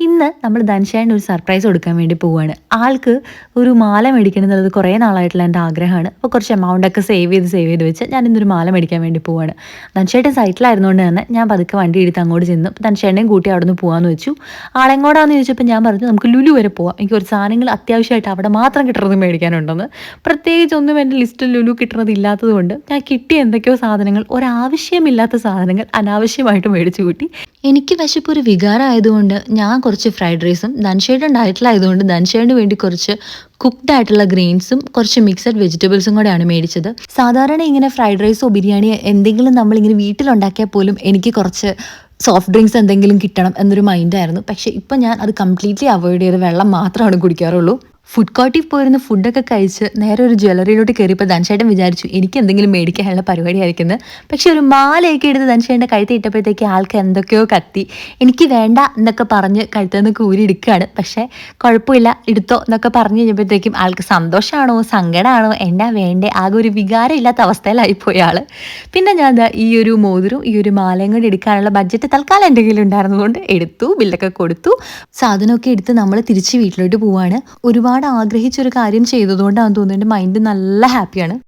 ഇന്ന് നമ്മൾ ധൻഷായന് ഒരു സർപ്രൈസ് കൊടുക്കാൻ വേണ്ടി പോവുകയാണ് ആൾക്ക് ഒരു മാല മേടിക്കണം എന്നുള്ളത് കുറേ നാളായിട്ടുള്ള എന്റെ ആഗ്രഹമാണ്. അപ്പോൾ കുറച്ച് എമൗണ്ട് ഒക്കെ സേവ് ചെയ്ത് സേവ് ചെയ്ത് വെച്ച് ഞാൻ ഇന്നൊരു മാല മേടിക്കാൻ വേണ്ടി പോവുകയാണ് ധൻഷേട്ടൻ സൈറ്റിലായിരുന്നുകൊണ്ട് തന്നെ ഞാൻ പതുക്കെ വണ്ടി എടുത്ത് അങ്ങോട്ട് ചെന്നു. ധൻഷേട്ടനെയും കൂട്ടി അവിടെ നിന്ന് പോകാമെന്ന് വെച്ചു. ആളെങ്ങോടാന്ന് ചോദിച്ചപ്പോൾ ഞാൻ പറഞ്ഞു നമുക്ക് ലുലു വരെ പോവാം. എനിക്ക് ഒരു സാധനങ്ങൾ അത്യാവശ്യമായിട്ട് അവിടെ മാത്രം കിട്ടുന്നത് മേടിക്കാനുണ്ടെന്ന്. പ്രത്യേകിച്ച് ഒന്നും എന്റെ ലിസ്റ്റിൽ ലുലു കിട്ടുന്നത് ഇല്ലാത്തത് കൊണ്ട് ഞാൻ കിട്ടിയ എന്തൊക്കെയോ സാധനങ്ങൾ ഒരാവശ്യമില്ലാത്ത സാധനങ്ങൾ അനാവശ്യമായിട്ട് മേടിച്ചു കൂട്ടി. എനിക്ക് വിശപ്പ് ഒരു വികാരമായതുകൊണ്ട് ഞാൻ കുറച്ച് ഫ്രൈഡ് റൈസും ധൻഷേഡ് ഡയറ്റിലായതുകൊണ്ട് ധൻഷേഡിന് വേണ്ടി കുറച്ച് കുക്ക്ഡ് ആയിട്ടുള്ള ഗ്രെയിൻസും കുറച്ച് മിക്സഡ് വെജിറ്റബിൾസും കൂടെയാണ് മേടിച്ചത്. സാധാരണ ഇങ്ങനെ ഫ്രൈഡ് റൈസോ ബിരിയാണിയോ എന്തെങ്കിലും നമ്മളിങ്ങനെ വീട്ടിലുണ്ടാക്കിയാൽ പോലും എനിക്ക് കുറച്ച് സോഫ്റ്റ് ഡ്രിങ്ക്സ് എന്തെങ്കിലും കിട്ടണം എന്നൊരു മൈൻഡായിരുന്നു പക്ഷേ ഇപ്പം ഞാൻ അത് കംപ്ലീറ്റ്ലി അവോയ്ഡ് ചെയ്ത് വെള്ളം മാത്രമാണ് കുടിക്കാറുള്ളൂ. ഫുഡ് കോർട്ടിൽ പോയിരുന്ന ഫുഡൊക്കെ കഴിച്ച് നേരെ ഒരു ജ്വല്ലറിയിലോട്ട് കയറിയപ്പോൾ ധൻഷേട്ടൻ വിചാരിച്ചു എനിക്ക് എന്തെങ്കിലും മേടിക്കാനുള്ള പരിപാടി ആയിരിക്കുന്നത് പക്ഷെ ഒരു മാലയൊക്കെ എടുത്ത് ധൻഷേട്ടന്റെ കഴുത്ത് ഇട്ടപ്പോഴത്തേക്ക് ആൾക്ക് എന്തൊക്കെയോ കത്തി. എനിക്ക് വേണ്ട എന്നൊക്കെ പറഞ്ഞ് കഴുത്തിൽ നിന്ന് കൂരി എടുക്കുകയാണ് പക്ഷേ കുഴപ്പമില്ല എടുത്തോ എന്നൊക്കെ പറഞ്ഞു കഴിഞ്ഞപ്പോഴത്തേക്കും ആൾക്ക് സന്തോഷമാണോ സങ്കടമാണോ? എന്നാ വേണ്ടേ ആകെ ഒരു വികാരം ഇല്ലാത്ത അവസ്ഥയിലായിപ്പോയി ആൾ പിന്നെ ഞാൻ ഈ ഒരു മോതിരും ഈ ഒരു മാലയും കൂടി എടുക്കാനുള്ള ബഡ്ജറ്റ് തൽക്കാലം കയ്യിൽ ഉണ്ടായിരുന്നതുകൊണ്ട് എടുത്തു ബില്ലൊക്കെ കൊടുത്തു. സാധനമൊക്കെ എടുത്ത് നമ്മൾ തിരിച്ച് വീട്ടിലോട്ട് പോവാണ്. ഒരുപാട് ആഗ്രഹിച്ചൊരു കാര്യം ചെയ്തതുകൊണ്ടാണെന്ന് തോന്നുന്നു. എന്റെ മൈൻഡ് നല്ല ഹാപ്പിയാണ്